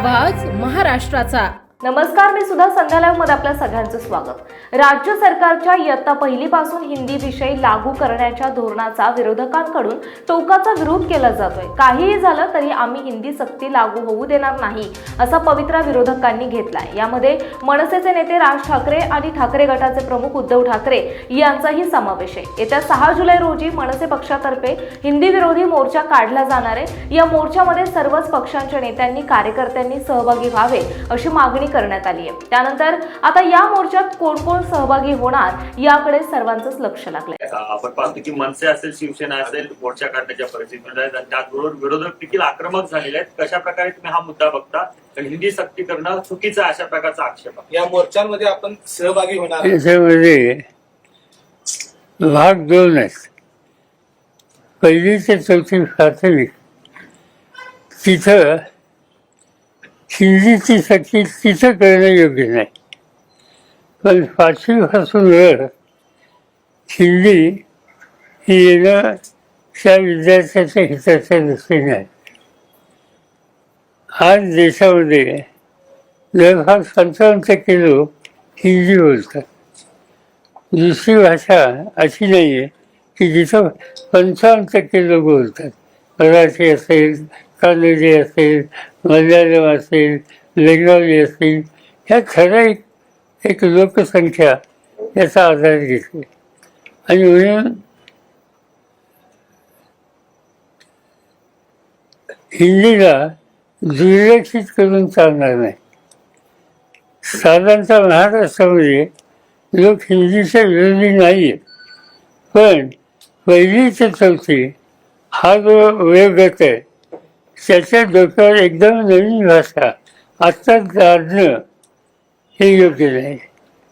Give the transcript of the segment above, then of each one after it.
आवाज महाराष्ट्राचा. नमस्कार मी सुद्धा संध्या मध्ये आपल्या सगळ्यांचं स्वागत. राज्य सरकारच्या इयत्ता पहिलीपासून हिंदी विषय लागू करण्याच्या धोरणाचा विरोधकांकडून टोकाचा विरोध केला जातोय. काहीही झालं तरी आम्ही हिंदी सक्ती लागू होऊ देणार नाही असा पवित्रा विरोधकांनी घेतलाय. यामध्ये मनसेचे नेते राज ठाकरे आणि ठाकरे गटाचे प्रमुख उद्धव ठाकरे यांचाही समावेश आहे. येत्या सहा जुलै रोजी मनसे पक्षातर्फे हिंदी विरोधी मोर्चा काढला जाणार आहे. या मोर्चामध्ये सर्वच पक्षांच्या नेत्यांनी कार्यकर्त्यांनी सहभागी व्हावे अशी मागणी करण्यात आली आहे. त्यानंतर आता या मोर्चात कोण कोण सहभागी होणार याकडे सर्वांचंच लक्ष लागलंय. आपण पाहतो की मनसे असेल शिवसेना असेल मोर्चा काढण्याच्या परिस्थितीमध्ये त्याचबरोबर विरोधक देखील आक्रमक झालेले आहेत. कशा प्रकारे तुम्ही हा मुद्दा बघता? हिंदी सक्ती करणं चुकीचं अशा प्रकारचा आक्षेप या मोर्चांमध्ये आपण सहभागी होणार भाग दोन आहेत. पहिली ते चौथी प्राथमिक तिथं हिंदीची तिथं करणं योग्य नाही. पण पाचवीपासून वर हिंदी ही येणं त्या विद्यार्थ्याच्या हिताच्या दृष्टीने आहे. आज देशामध्ये जवळपास पंचावन्न टक्के लोक हिंदी बोलतात. दुसरी भाषा अशी नाही आहे की जिथं पंचावन्न टक्के लोक बोलतात. मराठी असेल कानडी असेल मल्याळम असेल बेंगॉली असेल ह्या ठराविक एक लोकसंख्या याचा आधार घेते आणि म्हणून हिंदीला दुर्लक्षित करून चालणार नाही. साधारणतः महाराष्ट्रामध्ये लोक हिंदीच्या विरोधी नाही आहेत पण पहिली ते चौथी हा जो वयोगत आहे. त्याच्या डोक्यावर एकदम नवीन भाषा आत्ताच गाडणं हे योग्य नाही.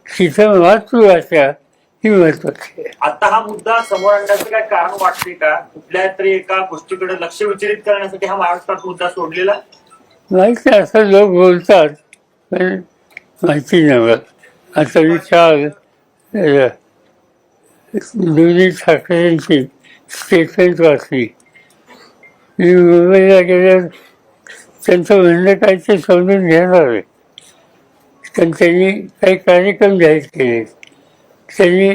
तिथं मातृभाषा ही महत्वाची आहे. आता हा मुद्दा समोर आणण्याचं काय कारण वाटते का? कुठल्या तरी एका गोष्टीकडे लक्ष विचलित करण्यासाठी हा महाराष्ट्रात मुद्दा सोडलेला? माहिती आहे, असं लोक बोलतात पण माहिती नाही मला. आता मी काल अ, दोन्ही ठाकरेंची स्टेटमेंट वाचली. मी मुंबईला गेल्यावर त्यांचं म्हणणं काय ते समजून घेणार आहे पण त्यांनी काही कार्यक्रम जाहीर केले. त्यांनी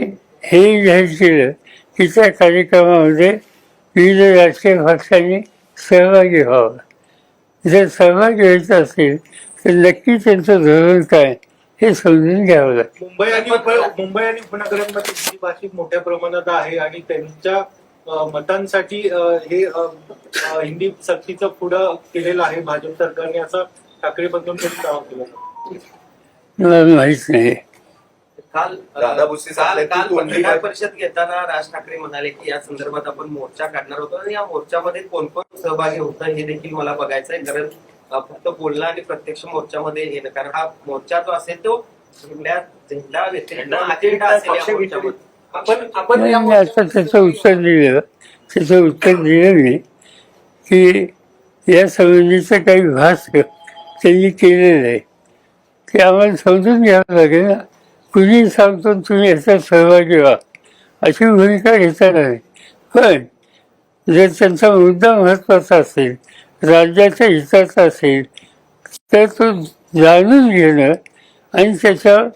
हे जाहीर केलं की त्या कार्यक्रमामध्ये विविध राजकीय पक्षांनी सहभागी व्हावं. जर सहभागी व्हायचं असेल तर नक्की त्यांचं धोरण काय हे समजून घ्यावं लागेल मुंबई आणि उप- मुंबई आणि उपनगरांमध्ये हिंदी भाषिक मोठ्या प्रमाणात आहे आणि त्यांच्या मतांसाठी हे हिंदी सक्तीचं पुढं केलेलं आहे भाजप सरकारने असं ठाकरे बंधूंकडून दावा केला. मला माहीत नाही. काल दादा भुसे काल काल पत्रकार परिषद घेताना राज ठाकरे म्हणाले की या संदर्भात आपण मोर्चा काढणार होतो आणि या मोर्चामध्ये कोण कोण सहभागी होतं हे देखील मला बघायचं आहे कारण फक्त बोलणं आणि प्रत्यक्ष मोर्चामध्ये येणं कारण हा मोर्चा जो असेल तो झेंडा व्यतिरिक्त झेंडा असेल मोर्चामध्ये. आपण आपण या नाही, आता त्याचं उत्तर दिलं त्याचं उत्तर दिलं मी की या संबंधीचं काही भाष्य त्यांनी केलेलं आहे ते आम्हाला समजून घ्यावं लागेल ना. कुणी सांगतो तुम्ही याच्यात सहभागी व्हा. अशी भूमिका घेता नाही. पण जर त्यांचा मुद्दा महत्त्वाचा असेल राज्याच्या हिताचा असेल तर तो जाणून घेणं आणि त्याच्यावर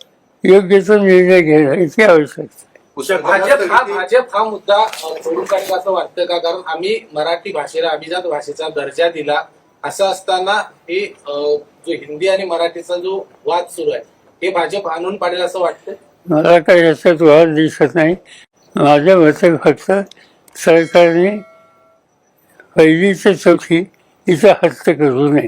योग्य तो निर्णय घेणं याची आवश्यकता आहे. भाजप हा भाजप हा मुद्दा सोडून काढेल असं वाटतं का? कारण आम्ही मराठी भाषेला अभिजात भाषेचा दर्जा दिला. असं असताना हे जो हिंदी आणि मराठीचा जो वाद सुरू आहे हे भाजप आणून पाडेल असं वाटतं? मला काही याच्यात वाद दिसत नाही. माझ्या मते फक्त सरकारने पहिली ते चौथी इथं हस्त करू नये.